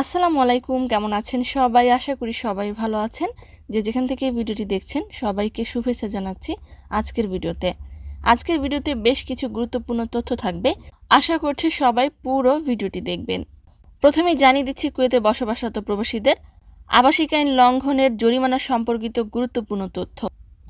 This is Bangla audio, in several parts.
আসসালামু আলাইকুম, কেমন আছেন সবাই? আশা করি সবাই ভালো আছেন। যে যেখান থেকে ভিডিওটি দেখছেন, সবাইকে শুভেচ্ছা জানাচ্ছি আজকের ভিডিওতে। আজকের ভিডিওতে বেশ কিছু গুরুত্বপূর্ণ তথ্য থাকবে। আশা করছি সবাই পুরো ভিডিওটি দেখবেন। প্রথমেই জানিয়ে দিচ্ছি কুয়েতে বসবাসরত প্রবাসীদের। আবাসিক আইন লঙ্ঘনের জরিমানা সম্পর্কিত গুরুত্বপূর্ণ তথ্য।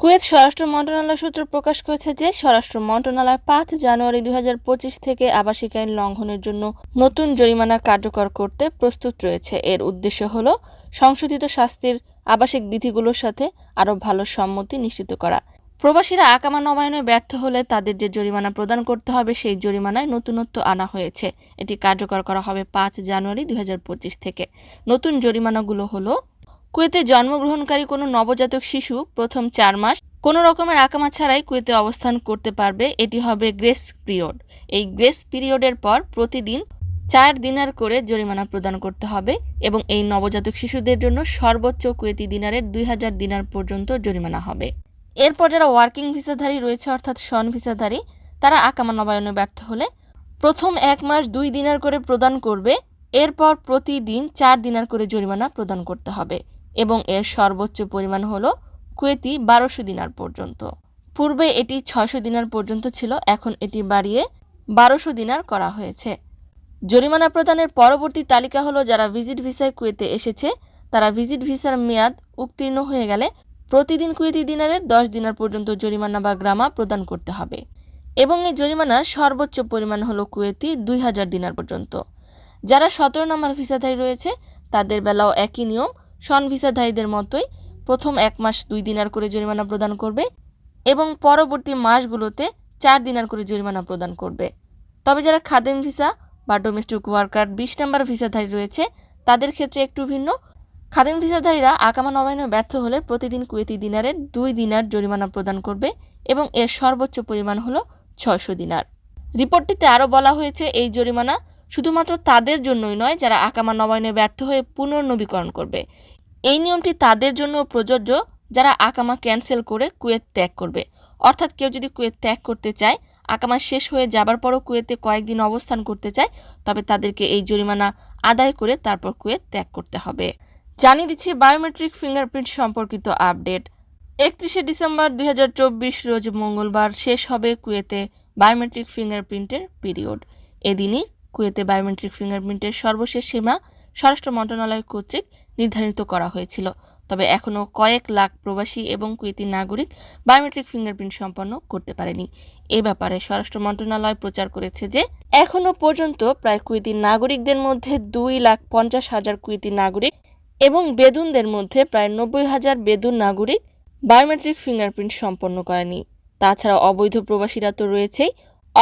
কুয়েত স্বরাষ্ট্র মন্ত্রণালয় সূত্র প্রকাশ করেছে যে স্বরাষ্ট্র মন্ত্রণালয় পাঁচ জানুয়ারি দু হাজার পঁচিশ থেকে আবাসিক আইন লঙ্ঘনের জন্য নতুন জরিমানা কার্যকর করতে প্রস্তুত রয়েছে। এর উদ্দেশ্য হল সংশোধিত শাস্তির আবাসিক বিধিগুলোর সাথে আরও ভালো সম্মতি নিশ্চিত করা। প্রবাসীরা আকামা নবায়নে ব্যর্থ হলে তাদের যে জরিমানা প্রদান করতে হবে, সেই জরিমানায় নতুনত্ব আনা হয়েছে। এটি কার্যকর করা হবে পাঁচ জানুয়ারি দুই হাজার পঁচিশ থেকে। নতুন জরিমানাগুলো হলো কুয়েতে জন্মগ্রহণকারী কোনো নবজাতক শিশু প্রথম চার মাস কোনো রকমের আকামা ছাড়াই কুয়েতে অবস্থান করতে পারবে, এটি হবে গ্রেস পিরিয়ড। এই গ্রেস পিরিয়ডের পর প্রতিদিন চার দিনার করে জরিমানা প্রদান করতে হবে এবং এই নবজাতক শিশুদের জন্য সর্বোচ্চ কুয়েতি দিনারের দুই হাজার দিনার পর্যন্ত জরিমানা হবে। এরপর যারা ওয়ার্কিং ভিসাধারী রয়েছে, অর্থাৎ শন ভিসাধারী, তারা আকামা নবায়নে ব্যর্থ হলে প্রথম এক মাস দুই দিনার করে প্রদান করবে, এরপর প্রতিদিন চার দিনার করে জরিমানা প্রদান করতে হবে। এবং এর সর্বোচ্চ পরিমাণ হলো কুয়েতি বারোশো দিনার পর্যন্ত। পূর্বে এটি ছয়শো দিনার পর্যন্ত ছিল, এখন এটি বাড়িয়ে বারোশো দিনার করা হয়েছে। জরিমানা প্রদানের পরবর্তী তালিকা হলো, যারা ভিজিট ভিসায় কুয়েতে এসেছে, তারা ভিজিট ভিসার মেয়াদ উত্তীর্ণ হয়ে গেলে প্রতিদিন কুয়েতি দিনারের দশ দিনার পর্যন্ত জরিমানা বা গ্রামা প্রদান করতে হবে। এবং এই জরিমানার সর্বোচ্চ পরিমাণ হলো কুয়েতি দুই হাজার দিনার পর্যন্ত। যারা সতেরো নম্বর ভিসাধারী রয়েছে, তাদের বেলাও একই নিয়ম শন ভিসাধারীদের মতোই প্রথম এক মাস দুই দিনার করে জরিমানা প্রদান করবে এবং পরবর্তী মাসগুলোতে চার দিনার করে জরিমানা প্রদান করবে। তবে যারা খাদেম ভিসা বা ডোমেস্টিক ওয়ার্কার, বিশ নম্বর ভিসাধারী রয়েছে, তাদের ক্ষেত্রে একটু ভিন্ন। খাদেম ভিসাধারীরা আকামা নবায়নে ব্যর্থ হলে প্রতিদিন কুয়েতি দিনারের দুই দিনার জরিমানা প্রদান করবে এবং এর সর্বোচ্চ পরিমাণ হলো ছয়শো দিনার। রিপোর্টটিতে আরও বলা হয়েছে, এই জরিমানা শুধুমাত্র তাদের জন্যই নয়, যারা আকামা নবায়নে ব্যর্থ হয়ে পুনর্নবীকরণ করবে। এই নিয়মটি তাদের জন্য প্রযোজ্য যারা আকামা ক্যান্সেল করে কুয়েত ত্যাগ করবে। অর্থাৎ কেউ যদি কুয়েত ত্যাগ করতে চায়, আকামা শেষ হয়ে যাবার পরও কুয়েতে কয়েকদিন অবস্থান করতে চায়, তবে তাদেরকে এই জরিমানা আদায় করে তারপর কুয়েত ত্যাগ করতে হবে। জানিয়ে দিচ্ছি বায়োমেট্রিক ফিঙ্গারপ্রিন্ট সম্পর্কিত আপডেট। একত্রিশে ডিসেম্বর দুই হাজার চব্বিশ রোজ মঙ্গলবার শেষ হবে কুয়েতে বায়োমেট্রিক ফিঙ্গারপ্রিন্টের পিরিয়ড। এদিনই কুয়েতে বায়োমেট্রিক ফিঙ্গারপ্রিন্টের সর্বশেষ সীমা স্বরাষ্ট্র মন্ত্রণালয় কর্তৃক নির্ধারিত করা হয়েছিল। তবে এখনও কয়েক লাখ প্রবাসী এবং কুয়েতি নাগরিক বায়োমেট্রিক ফিঙ্গারপ্রিন্ট সম্পন্ন করতে পারেনি। এ ব্যাপারে স্বরাষ্ট্র মন্ত্রণালয় প্রচার করেছে যে, এখনও পর্যন্ত প্রায় কুয়েতি নাগরিকদের মধ্যে দুই লাখ পঞ্চাশ হাজার কুয়েতি নাগরিক এবং বেদুনদের মধ্যে প্রায় নব্বই হাজার বেদুন নাগরিক বায়োমেট্রিক ফিঙ্গারপ্রিন্ট সম্পন্ন করেনি। তাছাড়া অবৈধ প্রবাসীরা তো রয়েছেই।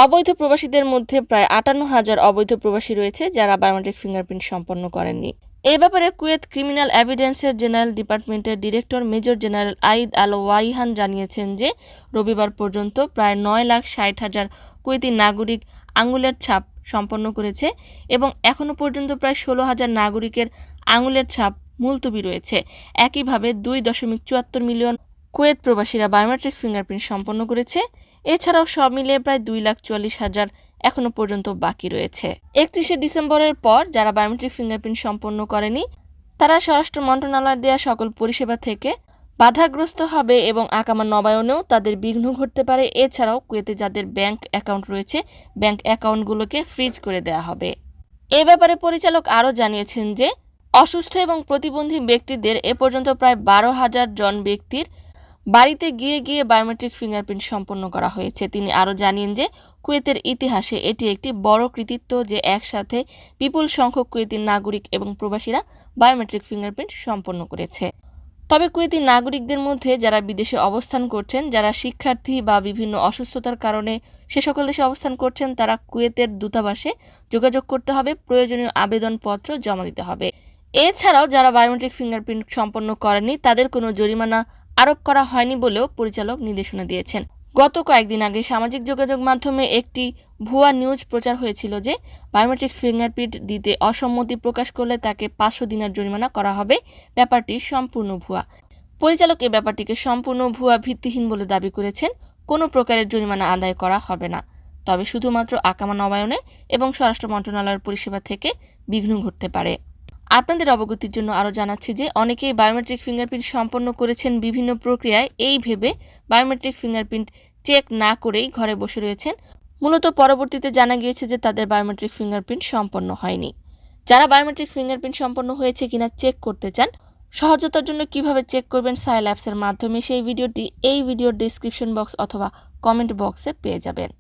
অবৈধ প্রবাসীদের মধ্যে প্রায় আটান্ন হাজার অবৈধ প্রবাসী রয়েছে যারা বায়োমেট্রিক ফিঙ্গারপ্রিন্ট সম্পন্ন করেননি। এ ব্যাপারে কুয়েত ক্রিমিনাল এভিডেন্সের জেনারেল ডিপার্টমেন্টের director major general Eid Al Owaihan জানিয়েছেন যে, রবিবার পর্যন্ত প্রায় নয় লাখ ষাট হাজার কুয়েতি নাগরিক আঙুলের ছাপ সম্পন্ন করেছে এবং এখনও পর্যন্ত প্রায় ষোলো হাজার নাগরিকের আঙুলের ছাপ মুলতবি রয়েছে। একইভাবে দুই দশমিক চুয়াত্তর মিলিয়ন কুয়েত প্রবাসীরা বায়োমেট্রিক ফিঙ্গারপ্রিন্ট সম্পন্ন করেছে। এছাড়াও সব মিলিয়ে প্রায় দুই লাখ চুয়াল্লিশ হাজার এখনও পর্যন্ত বাকি রয়েছে। একত্রিশে ডিসেম্বরের পর যারা বায়োমেট্রিক ফিঙ্গারপ্রিন্ট সম্পন্ন করেনি, তারা স্বরাষ্ট্র মন্ত্রণালয় দেওয়া সকল পরিষেবা থেকে বাধাগ্রস্ত হবে এবং আকামা নবায়নেও তাদের বিঘ্ন ঘটতে পারে। এছাড়াও কুয়েতে যাদের ব্যাংক অ্যাকাউন্ট রয়েছে, ব্যাংক অ্যাকাউন্টগুলোকে ফ্রিজ করে দেওয়া হবে। এ ব্যাপারে পরিচালক আরও জানিয়েছেন যে, অসুস্থ এবং প্রতিবন্ধী ব্যক্তিদের এ পর্যন্ত প্রায় বারো হাজার জন ব্যক্তির বাড়িতে গিয়ে গিয়ে বায়োমেট্রিক ফিঙ্গারপ্রিন্ট সম্পন্ন করা হয়েছে। তিনি আরও জানিয়েন যে, কুয়েতের ইতিহাসে এটি একটি বড় কৃতিত্ব যে একসাথে বিপুল সংখ্যক কুয়েতির নাগরিক এবং প্রবাসীরা বায়োমেট্রিক ফিঙ্গারপ্রিন্ট সম্পন্ন করেছে। তবে কুয়েতি নাগরিকদের মধ্যে যারা বিদেশে অবস্থান করছেন, যারা শিক্ষার্থী বা বিভিন্ন অসুস্থতার কারণে সে সকল দেশে অবস্থান করছেন, তারা কুয়েতের দূতাবাসে যোগাযোগ করতে হবে, প্রয়োজনীয় আবেদনপত্র জমা দিতে হবে। এছাড়াও যারা বায়োমেট্রিক ফিঙ্গারপ্রিন্ট সম্পন্ন করেনি তাদের কোনো জরিমানা আরোপ করা হয়নি বলেও পরিচালক নির্দেশনা দিয়েছেন। গত কয়েকদিন আগে সামাজিক যোগাযোগ মাধ্যমে একটি ভুয়া নিউজ প্রচার হয়েছিল যে, বায়োমেট্রিক ফিঙ্গারপ্রিন্ট দিতে অসম্মতি প্রকাশ করলে তাকে পাঁচশো দিনের জরিমানা করা হবে। ব্যাপারটি সম্পূর্ণ ভুয়া। পরিচালক এ ব্যাপারটিকে সম্পূর্ণ ভুয়া ভিত্তিহীন বলে দাবি করেছেন। কোনো প্রকারের জরিমানা আদায় করা হবে না। তবে শুধুমাত্র আকামা নবায়নে এবং স্বরাষ্ট্র মন্ত্রণালয়ের পরিষেবা থেকে বিঘ্ন ঘটতে পারে। আপনাদের অবগতির জন্য আরও জানাচ্ছি যে অনেকেই বায়োমেট্রিক ফিঙ্গারপ্রিন্ট সম্পন্ন করেছেন বিভিন্ন প্রক্রিয়ায়। এই ভেবে বায়োমেট্রিক ফিঙ্গারপ্রিন্ট চেক না করেই ঘরে বসে রয়েছেন। মূলত পরবর্তীতে জানা গিয়েছে যে তাদের বায়োমেট্রিক ফিঙ্গারপ্রিন্ট সম্পন্ন হয়নি। যারা বায়োমেট্রিক ফিঙ্গারপ্রিন্ট সম্পন্ন হয়েছে কিনা চেক করতে চান, সহজতার জন্য কীভাবে চেক করবেন সাইল অ্যাপসের মাধ্যমে সেই ভিডিওটি এই ভিডিওর ডিসক্রিপশন বক্স অথবা কমেন্ট বক্সে পেয়ে যাবেন।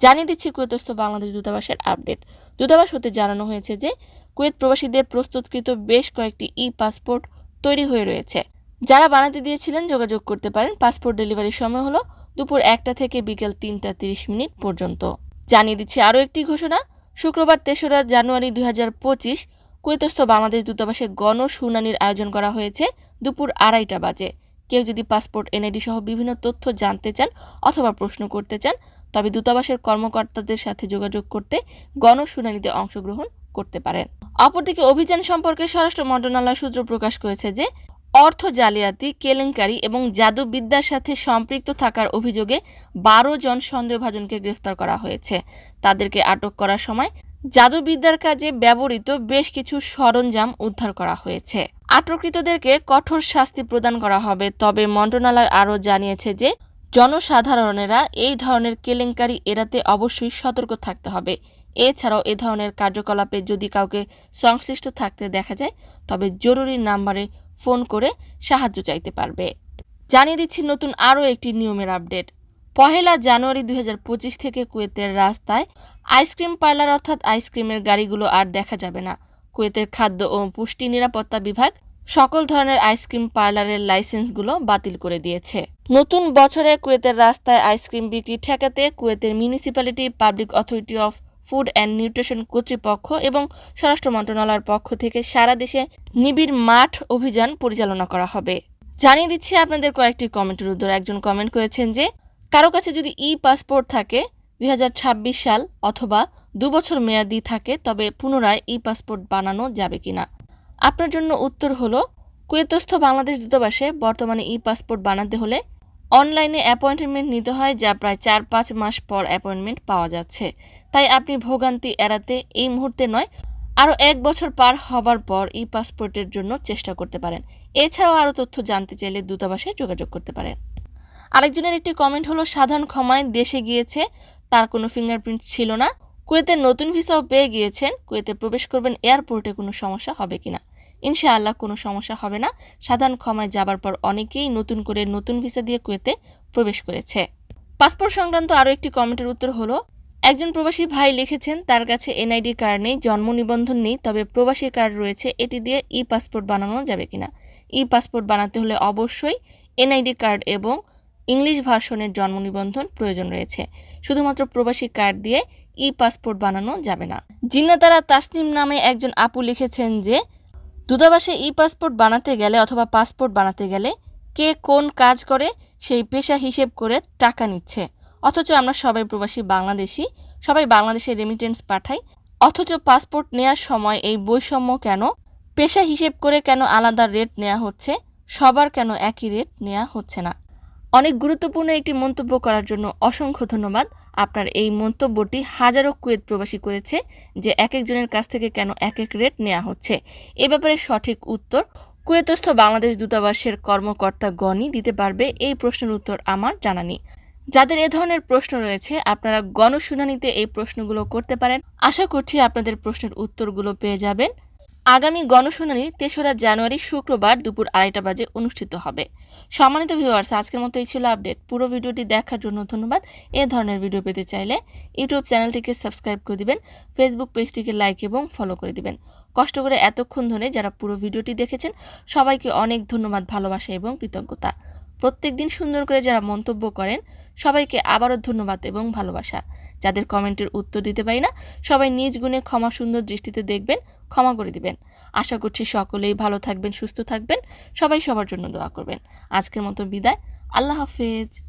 জানিয়ে দিচ্ছি কুয়েতস্থ বাংলাদেশ দূতাবাসের আপডেট। দূতাবাস হতে জানানো হয়েছে যে, কুয়েত প্রবাসীদের প্রস্তুতকৃত বেশ কয়েকটি ই পাসপোর্ট তৈরি হয়ে রয়েছে। যারা বানাতে দিয়েছিলেন যোগাযোগ করতে পারেন। পাসপোর্ট ডেলিভারির সময় হলো দুপুর একটা থেকে বিকেল তিনটা তিরিশ মিনিট পর্যন্ত। জানিয়ে দিচ্ছি আরও একটি ঘোষণা। শুক্রবার তেসরা জানুয়ারি দুই হাজার পঁচিশ কুয়েতস্থ বাংলাদেশ দূতাবাসে গণশুনানির আয়োজন করা হয়েছে দুপুর আড়াইটা বাজে। কেউ যদি পাসপোর্ট, এনআইডি সহ বিভিন্ন তথ্য জানতে চান অথবা প্রশ্ন করতে চান তবে দূতাবাসের কর্মকর্তাদের সাথে যোগাযোগ করতে গণশুনানিতে অংশগ্রহণ করতে পারেন। অপরদিকে অভিযান সম্পর্কে স্বরাষ্ট্র মন্ত্রণালয় সূত্র প্রকাশ করেছে যে, অর্থ জালিয়াতি, কেলেঙ্কারি এবং জাদুবিদ্যার সাথে সম্পৃক্ত থাকার অভিযোগে বারো জন সন্দেহভাজনকে গ্রেফতার করা হয়েছে। তাদেরকে আটক করার সময় জাদুবিদ্যার কাজে ব্যবহৃত বেশ কিছু সরঞ্জাম উদ্ধার করা হয়েছে। আটককৃতদেরকে কঠোর শাস্তি প্রদান করা হবে, তবে মন্ত্রণালয় আরও জানিয়েছে যে জনসাধারণেরা এই ধরনের কেলেঙ্কারি এড়াতে অবশ্যই সতর্ক থাকতে হবে। এছাড়াও এ ধরনের কার্যকলাপে যদি কাউকে সংশ্লিষ্ট থাকতে দেখা যায়, তবে জরুরি নাম্বারে ফোন করে সাহায্য চাইতে পারবে। জানিয়ে দিচ্ছি নতুন আরও একটি নিয়মের আপডেট। পহেলা জানুয়ারি দুই হাজার পঁচিশ থেকে কুয়েতের রাস্তায় আইসক্রিম পার্লার অর্থাৎ আইসক্রিমের গাড়িগুলো আর দেখা যাবে না। কুয়েতের খাদ্য ও পুষ্টি নিরাপত্তা বিভাগ সকল ধরনের আইসক্রিম পার্লারের লাইসেন্সগুলো বাতিল করে দিয়েছে। নতুন বছরে কুয়েতের রাস্তায় আইসক্রিম বিক্রি ঠেকাতে কুয়েতের municipality public authority of food and nutrition কর্তৃপক্ষ এবং স্বরাষ্ট্র মন্ত্রণালয়ের পক্ষ থেকে সারা দেশে নিবিড় মাঠ অভিযান পরিচালনা করা হবে। জানিয়ে দিচ্ছি আপনাদের কয়েকটি কমেন্টের উত্তর। একজন কমেন্ট করেছেন যে, কারও কাছে যদি ই পাসপোর্ট থাকে দুই হাজার ছাব্বিশ সাল অথবা দু বছর মেয়াদি থাকে তবে পুনরায় ই পাসপোর্ট বানানো যাবে কিনা? আপনার জন্য উত্তর হলো, কুয়েতস্থ বাংলাদেশ দূতাবাসে বর্তমানে ই পাসপোর্ট বানাতে হলে অনলাইনে অ্যাপয়েন্টমেন্ট নিতে হয় যা প্রায় চার পাঁচ মাস পর অ্যাপয়েন্টমেন্ট পাওয়া যাচ্ছে। তাই আপনি ভোগান্তি এড়াতে এই মুহূর্তে নয়, আরও এক বছর পার হবার পর ই পাসপোর্টের জন্য চেষ্টা করতে পারেন। এছাড়াও আরও তথ্য জানতে চাইলে দূতাবাসে যোগাযোগ করতে পারেন। আরেকজনের একটি কমেন্ট হলো, সাধারণ ক্ষমায় দেশে গিয়েছে, তার কোনো ফিঙ্গারপ্রিন্ট ছিল না। কুয়েতে নতুন ভিসাও পেয়ে গিয়েছেন, কুয়েতে প্রবেশ করবেন এয়ারপোর্টে কোনো সমস্যা হবে কিনা? ইনশাআল্লাহ কোনো সমস্যা হবে না। সাধারণ ক্ষমায় যাবার পর অনেকেই নতুন করে নতুন ভিসা দিয়ে কুয়েতে প্রবেশ করেছে। পাসপোর্ট সংক্রান্ত আরও একটি কমেন্টের উত্তর হলো, একজন প্রবাসী ভাই লিখেছেন, তার কাছে এনআইডি কার্ড নেই, জন্ম নিবন্ধন নেই, তবে প্রবাসী কার্ড রয়েছে, এটি দিয়ে ই পাসপোর্ট বানানো যাবে কিনা? ই পাসপোর্ট বানাতে হলে অবশ্যই এনআইডি কার্ড এবং ইংলিশ ভার্সনের জন্ম নিবন্ধন প্রয়োজন রয়েছে। শুধুমাত্র প্রবাসী কার্ড দিয়ে ই পাসপোর্ট বানানো যাবে না। জিন্নাতারা তাসনিম নামে একজন আপু লিখেছেন যে দূতাবাসে ই পাসপোর্ট বানাতে গেলে অথবা পাসপোর্ট বানাতে গেলে কে কোন কাজ করে সেই পেশা হিসেব করে টাকা নিচ্ছে। অথচ আমরা সবাই প্রবাসী বাংলাদেশি, সবাই বাংলাদেশে রেমিটেন্স পাঠাই। অথচ পাসপোর্ট নেওয়ার সময় এই বৈষম্য কেন? পেশা হিসেব করে কেন আলাদা রেট নেওয়া হচ্ছে? সবার কেন একই রেট নেওয়া হচ্ছে না? অনেক গুরুত্বপূর্ণ একটি মন্তব্য করার জন্য অসংখ্য ধন্যবাদ। আপনার এই মন্তব্যটি হাজারো কুয়েত প্রবাসী করেছে যে এক একজনের কাছ থেকে কেন এক এক রেট নেওয়া হচ্ছে। এ ব্যাপারে সঠিক উত্তর কুয়েতস্থ বাংলাদেশ দূতাবাসের কর্মকর্তা গণই দিতে পারবে। এই প্রশ্নের উত্তর আমার জানা নেই। যাদের এ ধরনের প্রশ্ন রয়েছে, আপনারা গণশুনানিতে এই প্রশ্নগুলো করতে পারেন। আশা করছি আপনাদের প্রশ্নের উত্তরগুলো পেয়ে যাবেন। আগামী গণশুনানি তেসরা জানুয়ারি শুক্রবার দুপুর আড়াইটা বাজে অনুষ্ঠিত হবে। সম্মানিত ভিউয়ার্স আজকের মতো এই ছিল আপডেট পুরো ভিডিওটি দেখার জন্য ধন্যবাদ। এ ধরনের ভিডিও পেতে চাইলে ইউটিউব চ্যানেলটিকে সাবস্ক্রাইব করে দিবেন ফেসবুক পেজটিকে লাইক এবং ফলো করে দিবেন। কষ্ট করে এতক্ষণ ধরে যারা পুরো ভিডিওটি দেখেছেন, সবাইকে অনেক ধন্যবাদ, ভালোবাসা এবং কৃতজ্ঞতা। প্রত্যেক দিন সুন্দর করে যারা মন্তব্য করেন সবাইকে আবারও ধন্যবাদ এবং ভালোবাসা। যাদের কমেন্টের উত্তর দিতে পারি না, সবাই নিজ গুণে ক্ষমা সুন্দর দৃষ্টিতে দেখবেন, ক্ষমা করে দিবেন। আশা করছি সকলেই ভালো থাকবেন, সুস্থ থাকবেন। সবাই সবার জন্য দোয়া করবেন। আজকের মতো বিদায়। আল্লাহ হাফেজ।